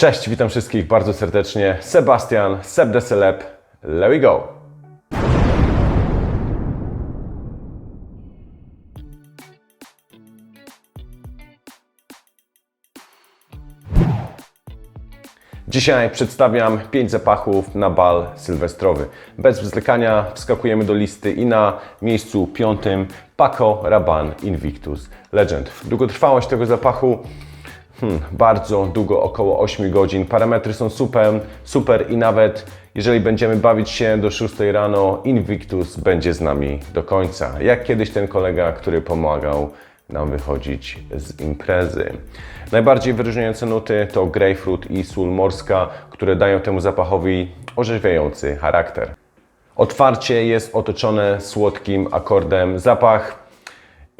Cześć, witam wszystkich bardzo serdecznie. Sebastian, Seb de Celeb. We go! Dzisiaj przedstawiam 5 zapachów na bal sylwestrowy. Bez zwlekania wskakujemy do listy i na miejscu piątym Paco Rabanne Invictus Legend. Długotrwałość tego zapachu Hmm, bardzo długo, około 8 godzin. Parametry są super, super i nawet jeżeli będziemy bawić się do 6 rano, Invictus będzie z nami do końca. Jak kiedyś ten kolega, który pomagał nam wychodzić z imprezy. Najbardziej wyróżniające nuty to grapefruit i sól morska, które dają temu zapachowi orzeźwiający charakter. Otwarcie jest otoczone słodkim akordem. Zapach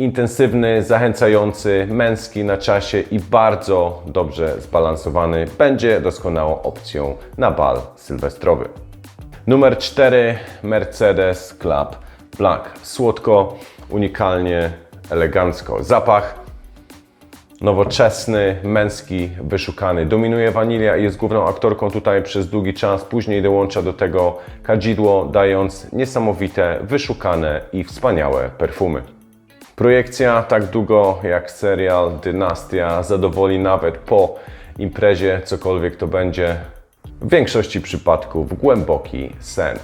intensywny, zachęcający, męski na czasie i bardzo dobrze zbalansowany będzie doskonałą opcją na bal sylwestrowy. Numer 4 Mercedes Club Black. Słodko, unikalnie, elegancko. Zapach nowoczesny, męski, wyszukany. Dominuje wanilia i jest główną aktorką tutaj przez długi czas. Później dołącza do tego kadzidło, dając niesamowite, wyszukane i wspaniałe perfumy. Projekcja tak długo jak serial Dynastia zadowoli nawet po imprezie, cokolwiek to będzie. W większości przypadków głęboki sen.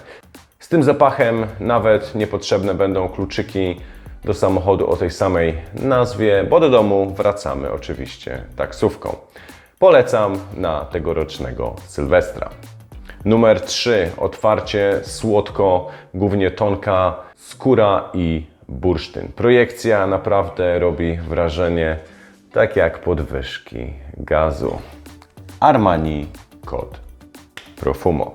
Z tym zapachem nawet niepotrzebne będą kluczyki do samochodu o tej samej nazwie, bo do domu wracamy oczywiście taksówką. Polecam na tegorocznego Sylwestra. Numer 3. Otwarcie słodko, głównie tonka skóra i bursztyn. Projekcja naprawdę robi wrażenie tak jak podwyżki gazu. Armani Code Profumo.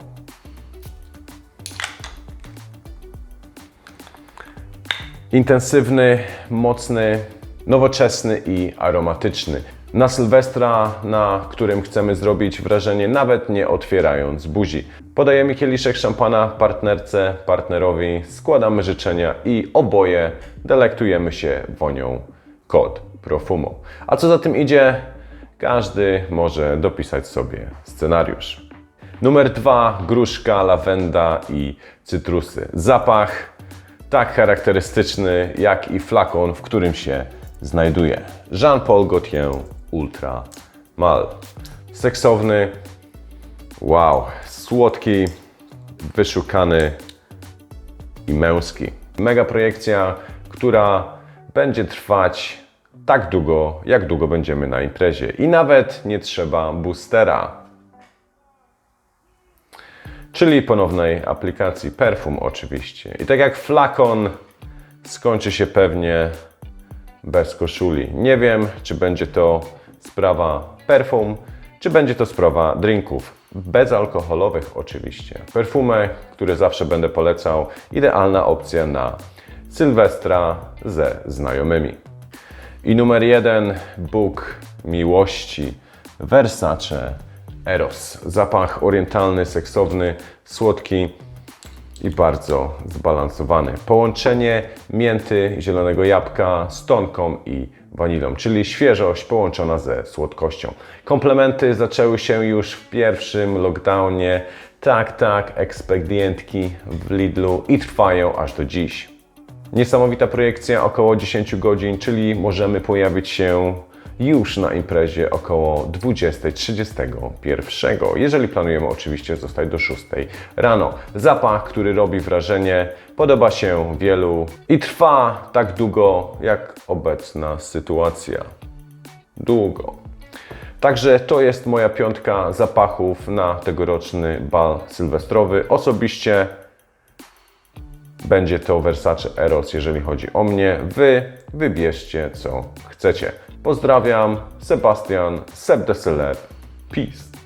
Intensywny, mocny, nowoczesny i aromatyczny. Na Sylwestra, na którym chcemy zrobić wrażenie nawet nie otwierając buzi. Podajemy kieliszek szampana partnerce, partnerowi, składamy życzenia i oboje delektujemy się wonią kod Profumo. A co za tym idzie? Każdy może dopisać sobie scenariusz. Numer dwa, gruszka, lawenda i cytrusy. Zapach tak charakterystyczny jak i flakon, w którym się znajduje. Jean-Paul Gaultier Ultra Mal. Seksowny, wow, słodki, wyszukany i męski. Mega projekcja, która będzie trwać tak długo, jak długo będziemy na imprezie. I nawet nie trzeba boostera czyli ponownej aplikacji perfum oczywiście. I tak jak flakon skończy się pewnie bez koszuli. Nie wiem, czy będzie to sprawa perfum, czy będzie to sprawa drinków. Bezalkoholowych oczywiście. Perfumy, które zawsze będę polecał, idealna opcja na Sylwestra ze znajomymi. I numer jeden, Bóg miłości, Versace Eros. Zapach orientalny, seksowny, słodki i bardzo zbalansowany. Połączenie mięty, zielonego jabłka z tonką i wanilą, czyli świeżość połączona ze słodkością. Komplementy zaczęły się już w pierwszym lockdownie. Tak, tak, ekspedientki w Lidlu i trwają aż do dziś. Niesamowita projekcja, około 10 godzin, czyli możemy pojawić się już na imprezie około 20.31, jeżeli planujemy oczywiście zostać do 6 rano. Zapach, który robi wrażenie, podoba się wielu i trwa tak długo jak obecna sytuacja. Długo. Także to jest moja piątka zapachów na tegoroczny bal sylwestrowy. Osobiście będzie to Versace Eros, jeżeli chodzi o mnie. Wy wybierzcie, co chcecie. Pozdrawiam, Sebastian, Seb de Celeb. Peace.